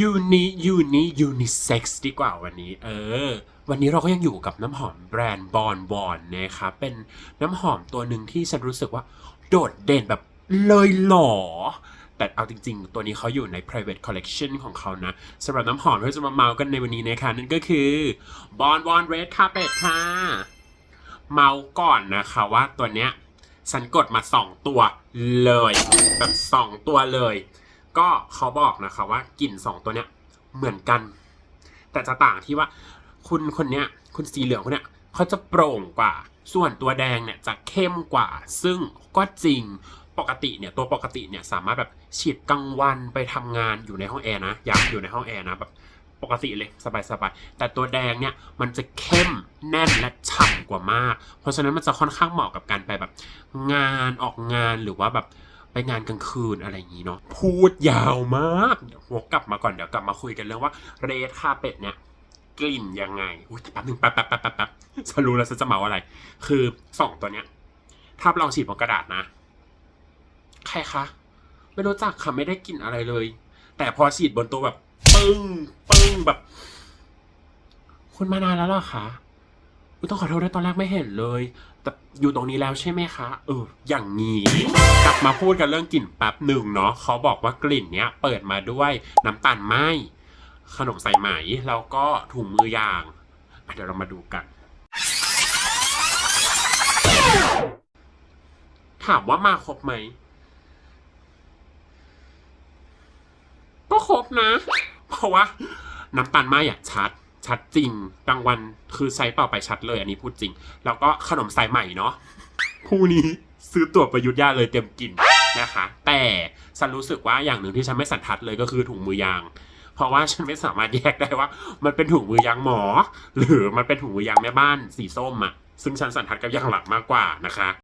ยูนิยูนิยูนิเซ็กซ์ดีกว่าวันนี้ เออ วันนี้เราก็ยังอยู่กับน้ำหอมแบรนด์บอนบอนนะครับเป็นน้ำหอมตัวหนึ่งที่ฉันรู้สึกว่า โดดเด่นแบบเลยหล่อแต่เอาจริง ๆ ตัวนี้เขาอยู่ใน private collection ของเขานะสำหรับน้ำหอมที่จะมาเมากันในวันนี้นะคะนั่นก็คือบอนบอนเรดคาเ e t ค่ะ เมาก่อนนะคะว่าตัวเนี้ยฉันกดมาสองตัวเลย แบบสองตัวเลย ก็เขาบอกนะคะว่ากลิ่นสองตัวเนี้ยเหมือนกัน แต่จะต่างที่ว่าคุณคนเนี้ยคุณสีเหลืองคนเนี้ยเขาจะโปร่งกว่า ส่วนตัวแดงเนี่ยจะเข้มกว่า ซึ่งก็จริงปกติเนี่ยตัวปกติเนี่ยสามารถแบบฉีดกลางวันไปทำงานอยู่ในห้องแอร์นะอยากอยู่ในห้องแอร์นะแบบปกติเลยสบายๆแต่ตัวแดงเนี่ยมันจะเข้มแน่นและฉ่ำกว่ามาก เพราะฉะนั้นมันจะค่อนข้างเหมาะกับการไปแบบงานออกงานหรือว่าแบบ ไปงานกลางคืนอะไรอย่างนี้เนาะพูดยาวมากเดี๋ยวกกลับมาก่อนเดี๋ยวกลับมาคุยกันเรื่องว่าเรดคาเป็ดเนี่ยกลิ่นยังไงอุ้ยแป๊บหนึ่งแป๊บแป๊บแป๊บแป๊บแป๊บฉันรู้แล้วฉันจะเมาอะไร คือสองตัวเนี้ย ถ้าลองฉีดบนกระดาษนะ ใครคะไม่รู้จักค่ะไม่ได้กลิ่นอะไรเลย แต่พอฉีดบนตัวแบบ ปึ้งปึ้งแบบ คุณมานานแล้วหรอคะ ต้องขอโทษด้วยตอนแรกไม่เห็นเลย แต่อยู่ตรงนี้แล้วใช่ไหมคะ เออ อย่างนี้ กลับมาพูดกันเรื่องกลิ่นแป๊บหนึ่งเนาะเขาบอกว่ากลิ่นเนี้ย เปิดมาด้วยน้ำตาลไหมขนมใส่ไหม แล้วก็ถุงมือยางเดี๋ยวเรามาดูกัน ถามว่ามาครบไหม ก็ครบนะ เพราะว่าน้ำตาลไหมอะชัด ชัดจริงกลางวันคือใช้เปล่าไปชัดเลย อันนี้พูดจริง แล้วก็ขนมสายใหม่เนาะผู้นี้ซื้อตั๋วประยุทธ์ยาเลยเต็มกินนะคะ แต่ฉันรู้สึกว่าอย่างหนึ่งที่ฉันไม่สันทัดเลยก็คือถุงมือยาง เพราะว่าฉันไม่สามารถแยกได้ว่า มันเป็นถุงมือยางหมอ หรือมันเป็นถุงมือยางแม่บ้านสีส้มอะซึ่งฉันสันทัดกับยางหลังมากกว่านะคะ